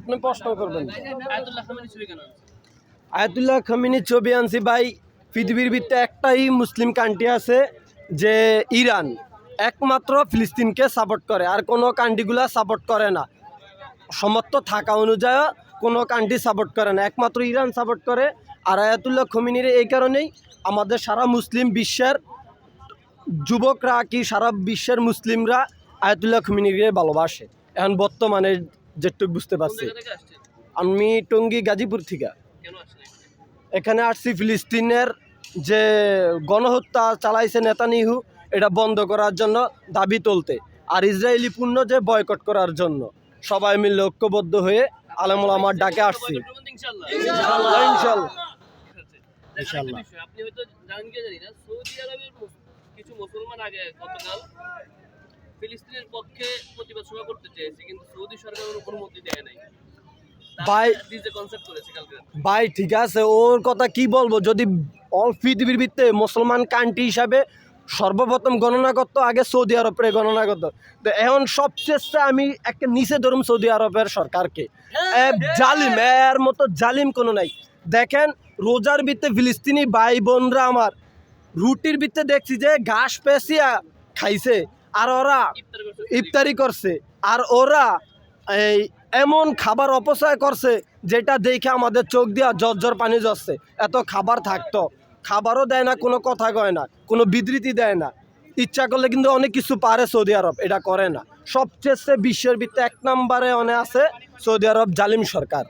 আপনি প্রশ্ন করবেন। আয়াতুল্লাহ খামেনি ছবি আনছে? ভাই পৃথিবীর ভিতরে একটাই মুসলিম কান্ট্রি আছে যে ইরান। একমাত্র ফিলিস্তিনকে সাপোর্ট করে আর কোনো কান্ট্রিগুলা সাপোর্ট করে না। সমর্থ থাকা অনুযায়ী কোনো কান্ট্রি সাপোর্ট করে না। একমাত্র ইরান সাপোর্ট করে আর আয়াতুল্লাহ খমিনির এই কারণেই আমাদের সারা মুসলিম বিশ্বের যুবকরা কি সারা বিশ্বের মুসলিমরা আয়াতুল্লাহ খমিনিকে ভালোবাসে? এখন বর্তমানে যেটুকু বুঝতে পারছি? আমি টঙ্গী গাজীপুর থেকে। এখানে? আসছি ফিলিস্তিনের যে গণহত্যা চালাইছে নেতানিহু এটা বন্ধ করার জন্য দাবি তুলতে আর ইসরায়েলি পণ্য যে বয়কট করার জন্য। সবাই মিলে ঐক্যবদ্ধ হয়ে আলমুল আমার ডাকে আসছি। ইনশাল্লাহ। ফিলিস্তিনের পক্ষে প্রতিবাদ সভা করতে চেয়েছে কিন্তু সৌদি সরকার অনুমতি দেয় নাই। ভাই- ভাই ঠিক আছে ওর কথা কি বলব? যদি অল পৃথিবীর ভিত্তে মুসলমান কান্ট্রি হিসাবে সর্বপ্রথম গণনা করতো আগে সৌদি আরবের গণনা করতো। তো এখন সবচেয়ে আমি একটা নিচে ধরুন সৌদি আরবের সরকারকে। এ জালিম এর মতো জালিম কোনো নাই। দেখেন রোজার ভিত্তে ফিলিস্তিনি ভাই বোনরা আমার রুটির ভিত্তে দেখছি যে ঘাস পেঁচিয়া খাইছে। আর ওরা ইফতারি করছে। আর ওরা এই এমন খাবার অপচয় করছে, যেটা দেখে আমাদের চোখ দিয়া জ্বর পানি যাচ্ছে এত খাবার থাকতো। খাবারও দেয় না, কোনো কথা কয় না, কোনো বিবৃতি দেয় না। ইচ্ছা করলে কিন্তু অনেক কিছু পারে সৌদি আরব, এটা করে না। সবচেয়ে বিশ্বের ভিত্তে এক নম্বরে অনেক আছে সৌদি আরব জালিম সরকার।